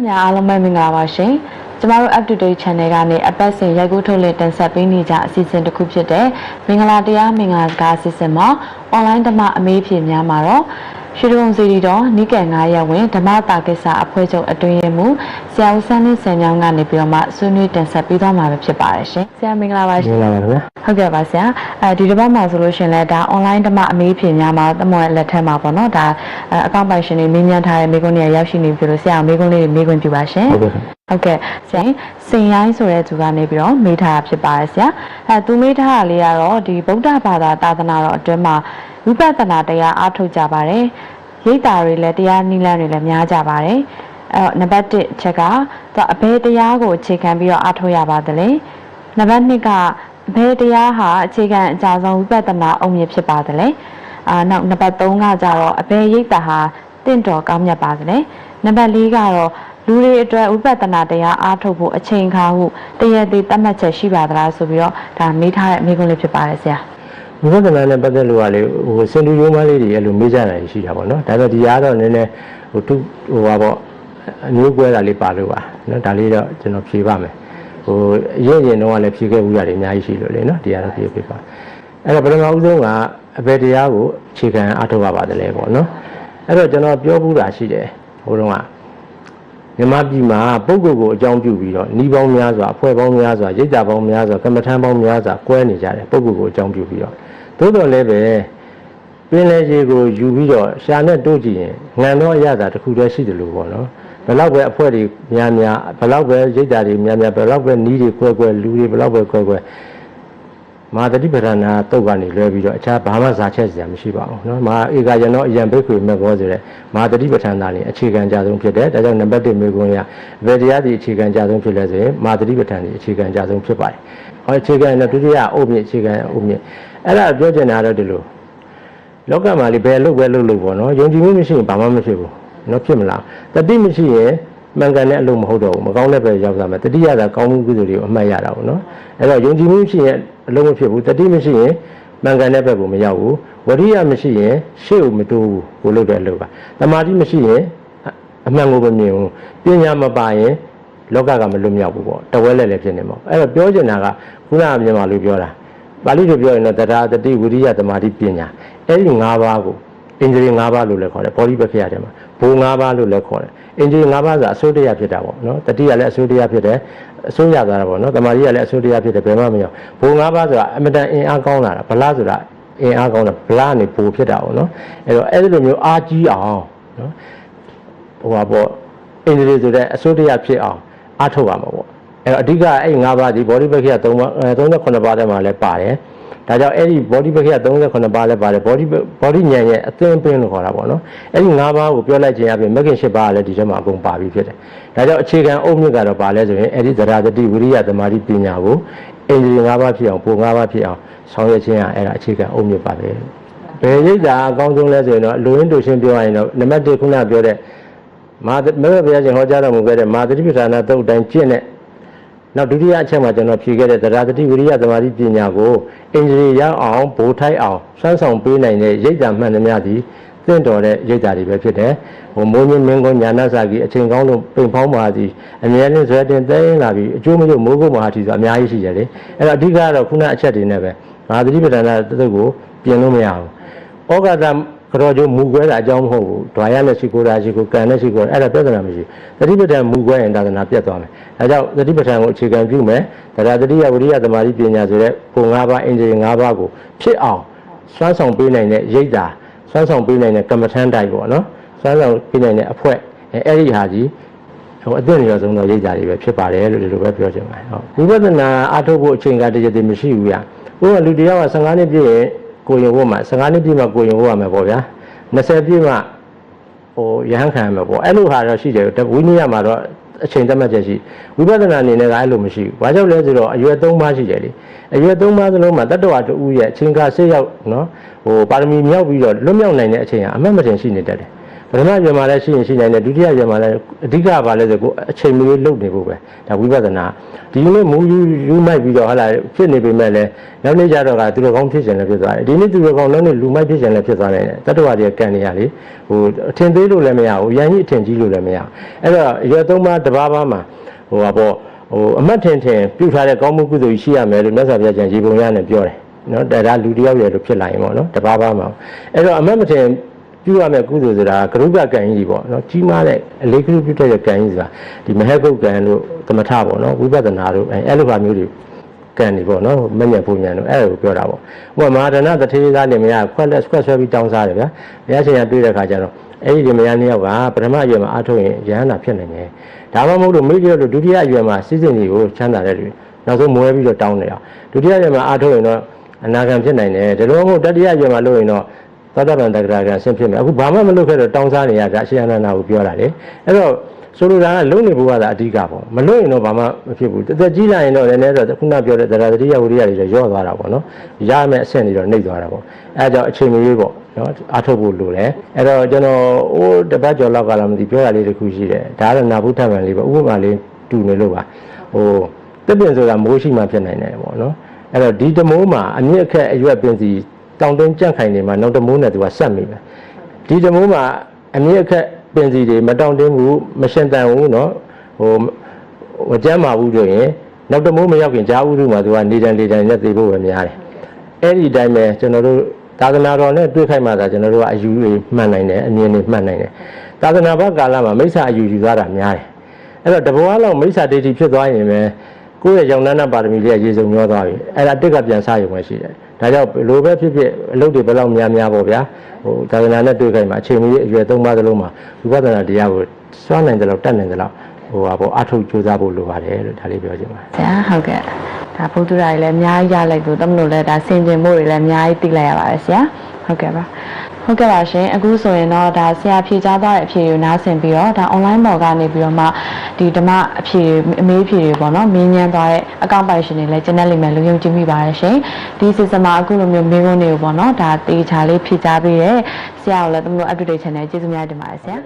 သက်များအားလုံးပဲမင်္ဂလာပါရှင်ကျမတို့ up to date channel ကနေအပတ်စဉ်ရိုက်ကူးထုတ်လည်တင်ဆက်ပေးနေကြအစီအစဉ်တစ်ခုဖြစ်တဲ့မင်္ဂလာတရားမင်္ဂလာစကားအစီအစဉ်မှာ online ဓမ္မအမေးဖြေများမှာတော့ ရွှေတုံစီရီတော်နိကေ9ရက်ဝင်ဓမ္မတာကိစ္စအဖွဲ့ချုပ်အတွင်းရေးမှူးဆရာဦးစန်းလင်းစံညောင်းကနေပြီးတော့မှဆွေးနွေးတင်ဆက်ပေးသွားမှာပဲဖြစ်ပါတယ်ရှင်ဆရာမင်္ဂလာပါရှင်မင်္ဂလာပါခင်ဗျာဟုတ်ကဲ့ပါဆရာအဲဒီတစ်ပတ်မှာဆိုလို့ရှရင်လဲဒါ online ဓမ္မအမေးဖြေများမှာတမောရဲ့လက်ထက်မှာပေါ့နော်ဒါအကောင့်ပိုင်ရှင်တွေမေးမြန်းထားတဲ့မိကုန်းတွေရောက်ရှိနေပြီလို့ဆရာမေးခွန်းလေးတွေမေးခွင့်ပြုပါရှင်ဟုတ်ကဲ့ခင် ဟုတ်ကဲ့ဆရာစင်ရိုင်းဆိုတဲ့သူကနေပြီးတော့မေးထားတာဖြစ်ပါတယ်ဆရာအဲသူမေးထားတာလေးကတော့ဒီဗုဒ္ဓဘာသာသာသနာတော်အတွင်းမှာဝိပဿနာတရားအားထုတ်ကြပါတယ်ရိတ်တာတွေလည်းတရားနိလန်းတွေလည်းများကြပါတယ်အဲတော့နံပါတ်1အချက်ကသူအဘယ်တရားကိုအခြေခံပြီးတော့အားထုတ်ရပါသလဲနံပါတ်2ကအဘယ်တရားဟာအခြေခံအကြဆုံးဝိပဿနာအုံမြစ်ဖြစ်ပါသလဲအာနောက်နံပါတ်3ကကြတော့အဘယ်ရိတ်တာဟာတင့်တော်ကောင်းမြတ်ပါသလဲနံပါတ်4ကတော့ လူတွေအတွက်ဝိပဿနာတရားအားထုတ်ဖို့အချိန်ခါဟုတရက်သေးတတ်မှတ်ချက်ရှိပါသလားဆိုပြီးတော့ဒါမေးထားတဲ့မေးခွန်းလေးဖြစ်ပါတယ်ဆရာဝိပဿနာနဲ့ပတ်သက်လို့ကလေဟိုစင်တူရိုးမလေးတွေအဲ့လိုမေးကြတာရှိတာပေါ့နော်ဒါပေမဲ့ဒီအားတော့နည်းနည်းဟိုသူဟိုပါပေါ့အမျိုးကွဲတာလေးပါလို့ပါနော်ဒါလေးတော့ကျွန်တော်ဖြေပါမယ်ဟိုအရင်ရင်တော့လည်းဖြေခဲ့ဘူးရတယ်အများကြီးရှိလို့လေနော်ဒီအားတော့ဖြေပြပါအဲ့တော့ပထမဦးဆုံးကအဘယ်တရားကိုအခြေခံအားထုတ်ရပါတယ်လဲပေါ့နော်အဲ့တော့ကျွန်တော်ပြောဘူးတာရှိတယ်ဟိုတော့က မြန်မာပြည်မှာပုဂ္ဂိုလ်ကိုအကြောင်းပြုပြီးတော့နှီးပေါင်းများစွာအဖွဲ့ပေါင်းများစွာရိတ်တာပေါင်းများစွာကမ္မထမ်းပေါင်းများစွာကွဲနေကြတယ်ပုဂ္ဂိုလ်ကိုအကြောင်းပြုပြီးတော့သို့တော်လည်းပဲပင်လေကြီးကိုယူပြီးတော့ရှာနဲ့တို့ကြည့်ရင်ငံတော့အရသာတစ်ခုတည်းရှိတယ်လို့ပေါ့နော်ဘယ်တော့ပဲအဖွဲ့တွေများများဘယ်တော့ပဲရိတ်တာတွေများများဘယ်တော့ပဲနှီးတွေကွဲကွဲလူတွေဘယ်တော့ပဲကွဲကွဲ မာတတိပဒနာတုတ်ကနေလွဲပြီးတော့အခြားဘာမှဇာချက်စရာမရှိပါဘူးเนาะမာဧကယနောအယံဘိက္ခွေမေကောဆိုတဲ့မာတတိပဋ္ဌာန်သားလေးအခြေခံကြဆုံးဖြစ်တယ်ဒါကြောင့်နံပါတ်1မျိုးခွန်းရဘယ်တရားဒီအခြေခံကြဆုံးဖြစ်လဲဆိုရင်မာတတိပဋ္ဌာန်ဒီအခြေခံကြဆုံးဖြစ်ပါတယ်ဟောအခြေခံနဲ့ဒုတိယအုပ်မြင့်အခြေခံအုပ်မြင့်အဲ့ဒါပြောချင်တာတော့ဒီလိုလောကမှာလေဘယ်လို့ပဲလို့လို့ပေါ့နော်ယုံကြည်မှုမရှိရင်ဘာမှမဖြစ်ဘူးเนาะဖြစ်မလားတတိမရှိရင်မှန်ကန်တဲ့အလုပ်မဟုတ်တော့ဘူးမကောင်းတဲ့ဘက်ရောက်လာမယ်တတိယသာကောင်းမှုကုသိုလ်တွေကိုအမှတ်ရတာပေါ့နော်အဲ့တော့ယုံကြည်မှုရှိရင် အလုပ်မဖြစ်ဘူးတတိမရှိရင်မှန်ကန်တဲ့ဘက်ကိုမရောက်ဘူးဝရိယမရှိရင်ရှေ့ကိုမတိုးဘူးကိုလုပ်တဲ့အလုပ်ပါတမာတိမရှိရင်အမှန်ကိုမမြင်ဘူးပညာမပါရင်လောကကမလွတ်မြောက်ဘူးပေါ့တဝဲလဲလဲဖြစ်နေမှာအဲ့တော့ပြောချင်တာကခုနကမြန်မာလိုပြောတာပါဠိလိုပြောရင်တော့တရားတတိဝိရိယတမာတိပညာအဲ့ဒီ၅ပါးကို အင်္ဂလိပ်၅ပါးလို့လည်းခေါ်တယ်ဘောဓိပက္ခရတယ်မှာဘိုး၅ပါးလို့လည်းခေါ်တယ်အင်္ဂလိပ်၅ပါးဆိုတာအစိုးတရားဖြစ်တာပေါ့နော်တတိကလည်းအစိုးတရားဖြစ်တယ်အစိုးရသွားတာပေါ့နော်တမာတိကလည်းအစိုးတရားဖြစ်တယ်ဘယ်မှမရောက်ဘိုး၅ပါးဆိုတာအမတန်အင်အားကောင်းလာတာဗလားဆိုတာအင်အားကောင်းတာဗလားနေဘိုးဖြစ်တာပေါ့နော်အဲ့တော့အဲ့ဒီလိုမျိုးအားကြီးအောင်နော်ဟိုပါပေါ့အင်္ဂလိပ်ဆိုတဲ့အစိုးတရားဖြစ်အောင်အားထုတ်ရမှာပေါ့အဲ့တော့အဓိကအဲ့၅ပါးဒီဘောဓိပက္ခ3ပါး38ပါးထဲမှာလည်းပါတယ် ဒါကြောင့်အဲ့ဒီ body ပက္ခ38ပါးလဲပါတယ် body body ဉာဏ်ရဲ့အသင်းပင်းလို့ခေါ်တာပေါ့နော်အဲ့ဒီ၅ပါးကိုပြောလိုက်ခြင်းအပြင်မဂ္ဂင်၈ပါးကလည်းဒီထဲမှာအကုန်ပါပြီးဖြစ်တယ်ဒါကြောင့်အခြေခံအုပ်မြစ်ကတော့ပါလဲဆိုရင်အဲ့ဒီသရတတိဝိရိယသမာဓိပညာကိုအင်္ဂလိပ်၅ပါးဖြစ်အောင်ပုံ၅ပါးဖြစ်အောင်ဆောင်ရွက်ခြင်းကအဲ့ဒါအခြေခံအုပ်မြစ်ပါပဲဘယ်ရိတ်တာအကောင်းဆုံးလဲဆိုရင်တော့လူရင်းတူရှင်းပြောရရင်တော့နံပါတ်1ခုနပြောတဲ့မာမဂ္ဂဘုရားရှင်ဟောကြားတော်မူခဲ့တဲ့မာသတိပဋ္ဌာနာတုတ်တိုင်းကျင့်တဲ့ နောက်ဒုတိယအချက်မှာကျွန်တော်ဖြေခဲ့တဲ့သရတတိဝိရိယသမာဓိပညာကိုအင်္ဂလိပ်ရောက်အောင်ဘိုးထိုက်အောင်စွမ်းဆောင်ပေးနိုင်တဲ့ရိတ်တာမှန်သမျှသည်သင့်တော်တဲ့ရိတ်တာတွေပဲဖြစ်တယ်။ဟိုမိုးမြင့်မင်းကုန်းညာနာစာကြီးအချိန်ကောင်းလို့ပိန်ဖောင်းပါသည်အမြဲတမ်းဇွဲတင်သိမ်းလာပြီးအကျိုးမလို့မိုးကုတ်မဟာတီဆိုအများကြီးရှိတယ်လေ။အဲ့တော့အဓိကကတော့ခုနအချက်တွေနဲ့ပဲငါသတိပဋ္ဌာန်တုတ်ကိုပြင်လို့မရဘူး။ဩဃာတ ကြောကျိုးမူခွဲတာအကြောင်းမဟုတ်ဘူး။ဒွါရနဲ့ရှိကိုတာရှိကိုကံနဲ့ရှိကိုအဲ့ဒါပြဿနာမရှိဘူး။သတိပဋ္ဌာန်မူခွဲရင်သာသနာပြတ်သွားမယ်။ဒါကြောင့်သတိပဋ္ဌာန်ကိုအခြေခံပြုမယ်။ဒါရတတိယဝိရိယသမာဓိပညာဆိုတဲ့ပုံ၅ပါးအင်္ဂလိပ်၅ပါးကိုဖြစ်အောင်စွမ်းဆောင်ပေးနိုင်တဲ့ရိတ်တာစွမ်းဆောင်ပေးနိုင်တဲ့ကမ္မထမ်းတိုက်ပေါ့နော်။စွမ်းဆောင်ပေးနိုင်တဲ့အဖွဲအဲ့ဒီဟာကြီးဟိုအသင့်ရောဆုံးတော့ရိတ်တာတွေပဲဖြစ်ပါတယ်လို့ဒီလိုပဲပြောချင်ပါတယ်။ဟုတ်ဝိပဿနာအားထုတ်ဖို့အချိန်ကတည်းကတည်းမရှိဘူးဗျ။ဘုရားလူတရားက15နှစ်ပြည့်ရင် ကိုရင်ဝတ်မှာ15နှစ်ပြည့်မှကိုရင်ဝတ်ရမယ်ပေါ့ဗျာ20ပြည့်မှဟိုရဟန်းခံရမယ်ပေါ့အဲ့လိုဟာတော့ရှိတယ်ဝိနည်းရမှာတော့အချိန်သတ်မှတ်ချက်ရှိဝိပဿနာအနေနဲ့ကအဲ့လိုမရှိဘူး။ဘာကြောင့်လဲဆိုတော့အရွယ်၃ပါးရှိတယ်လေ။အရွယ်၃ပါးစလုံးမှာတတ္တဝါတူရဲ့အချိန်ကဆေးရောက်နော်ဟိုပါရမီမြောက်ပြီးတော့လွတ်မြောက်နိုင်တဲ့အချိန်ဟာအမှတ်မတင်ရှိနေတတ်တယ်။ ပထမရွယ်မှာလည်းရှိရင်ရှိနိုင်တယ်ဒုတိယရွယ်မှာလည်းအဓိကကဘာလဲဆိုကိုအချိန်မရွေးလုပ်နေဖို့ပဲဒါဝိပဿနာဒီနေ့မူယူယူမိုက်ပြီးတော့ဟာလာဖြစ်နေပေမဲ့လည်းနောက်နေ့ကျတော့ကသူတော်ကောင်းဖြစ်ရှင်လည်းဖြစ်သွားတယ်ဒီနေ့သူတော်ကောင်းနောက်နေ့လူမိုက်ဖြစ်ရှင်လည်းဖြစ်သွားနိုင်တယ်တတ္တဝါတွေကကန်နေရလေဟိုအထင်သေးလို့လည်းမရဘူးရန်ကြီးအထင်ကြီးလို့လည်းမရဘူးအဲ့တော့ရွယ်သုံးပါးတစ်ပါးပါးမှာဟိုပါပေါ့ဟိုအမတ်ထင်ထင်ပြုထားတဲ့ကောင်းမှုကုသိုလ်ရှိရမယ်လို့မြတ်စွာဘုရားကျန်ရေပုံရနဲ့ပြောတယ်နော်ဒါဒါလူတယောက်ရွယ်လို့ဖြစ်လာရင်ပေါ့နော်တစ်ပါးပါးမှာအဲ့တော့အမတ်မထင် ပြုရမယ့်ကုသိုလ်ဆိုတာကရုပ္ပကံကြီးပေါ့နော်ကြီးမားတဲ့အလေးကရုပြုတဲ့ကံကြီးဆိုတာဒီမဟကုတ်ကံတို့သမထပေါ့နော်ဝိပဿနာတို့အဲအဲ့လိုပါမျိုးတွေကံနေပေါ့နော်မညံပုံညံတို့အဲ့လိုပြောတာပေါ့ဟိုမဟာဒနာတထေသားနေမရခွက်လက်ခွက်ဆွဲပြီးတောင်းစားတယ်ဗျာဘုရားရှင်ကတွေ့တဲ့ခါကျတော့အဲ့ဒီဒီမယားနှစ်ယောက်ကပထမအရွယ်မှာအားထုတ်ရင်ရဟန္တာဖြစ်နိုင်တယ်ဒါမှမဟုတ်လို့မိကျော်လို့ဒုတိယအရွယ်မှာစိစဉ်ကြီးကိုချမ်းသာတဲ့လူနောက်ဆုံးမွဲပြီးတော့တောင်းနေတာဒုတိယအရွယ်မှာအားထုတ်ရင်တော့အနာဂံဖြစ်နိုင်တယ်ဒါလို့မဟုတ်တတိယအရွယ်မှာလုပ်ရင်တော့ သောတာပန်တက္ကရာကဆင်းဖြစ်မယ်အခုဘာမှမလုပ်ခဲ့တော့တောင်းစားနေရတာအရှင်အနန္ဒာကိုပြောတာလေအဲ့တော့ဆိုလိုတာကလုံနေဖို့ကသာအဓိကပေါ့မလုံရင်တော့ဘာမှမဖြစ်ဘူးတသက်ကြီးလာရင်တော့လည်းနည်းတော့ခုနပြောတဲ့တရားတတိယဝိရိယတွေတော့ရော့သွားတာပေါ့နော်ရမယ်အဆင့်တွေတော့နှိပ်သွားတာပေါ့အဲဒါကြောင့်အချိန်မရွေးပေါ့နော်အားထုတ်ဖို့လိုတယ်အဲ့တော့ကျွန်တော်ဟိုတပတ်ကျော်လောက်ကလာမသိပြောတာလေးတစ်ခုရှိတယ်ဒါကတော့နာဘုထမှန်လေးပေါ့ဥပမာလေးတူနေလို့ပါဟိုတစ်ပင်ဆိုတာမိုးရှိမှဖြစ်နိုင်တယ်ပေါ့နော်အဲ့တော့ဒီတမိုးမှာအမြင့်အခက်အရွက်ပင်စီ တောင်တင်းကြန့်ခိုင်နေမှာနောက်တမိုးနဲ့သူကဆက်မိမယ်ဒီတမိုးမှာအမြင့်အခက်ပင်စီတွေမတောင်တင်းဘူးမရှင်တန်ဘူးเนาะဟိုဟိုကျမ်းမာဘူးဆိုရင်နောက်တမိုးမရောက်ခင်ဂျာဥရုမှာသူကနေတန်လေတန်နဲ့သိဖို့ပဲများတယ်အဲ့ဒီအတိုင်းပဲကျွန်တော်တို့သာသနာတော်နဲ့တွေ့ခိုက်မှသာကျွန်တော်တို့ကအယူတွေမှတ်နိုင်တယ်အမြင်တွေမှတ်နိုင်တယ်သာသနာ့ဘကာလမှာမိစ္ဆာအယူယူသွားတာများတယ်အဲ့တော့တဘောလောက်မိစ္ဆာဒိဋ္ဌိဖြစ်သွားရင်ပဲကိုယ့်ရဲ့ရောင်နန်းနာပါရမီလေးရေစုံညောသွားပြီအဲ့ဒါတစ်ကပြန်စားရုံပဲရှိတယ် ဒါကြောင့်ဘယ်လိုပဲဖြစ်ဖြစ်အလုပ်တွေဘယ်လောက်များများပေါ့ဗျာဟိုသာသနာနဲ့တွေ့ခိုက်မှာအချိန်မီအရွယ်သုံးပါးသလုံးမှာဝိပဿနာတရားကိုစွမ်းနိုင်တယ်လို့တတ်နိုင်တယ်လို့ဟိုပါပေါ့အထုတ်ကြိုးစားဖို့လိုပါတယ်လို့ဒါလေးပြောချင်ပါတယ်ဆရာဟုတ်ကဲ့ဒါဘုဒ္ဓရာကြီးလည်းအများကြီးရလိုက်လို့တမလို့လည်းဒါဆင်ကျင်မှုတွေလည်းအများကြီးသိလိုက်ရပါတယ်ဆရာဟုတ်ကဲ့ပါ ဟုတ်ကဲ့ပါရှင်အခုဆိုရင်တော့ဒါဆရာဖြေကြားသွားတဲ့အဖြေကိုနားဆင်ပြီးတော့ဒါ online ပေါ်ကနေပြီးတော့မှဒီဓမ္မအဖြေတွေအမေးအဖြေတွေပေါ့နော်မင်းညမ်းသွားတဲ့အကောင့်ပိုင်ရှင်တွေလည်းကျင်းတဲ့လိမ့်မယ်လို့ယုံကြည်မိပါတယ်ရှင်ဒီ season မှာအခုလိုမျိုးမင်းကုန်းတွေကိုပေါ့နော်ဒါတေချာလေးဖြေကြားပေးတဲ့ဆရာကိုလည်းတမလို့ update channel ကျေးဇူးများတင်ပါတယ်ဆရာ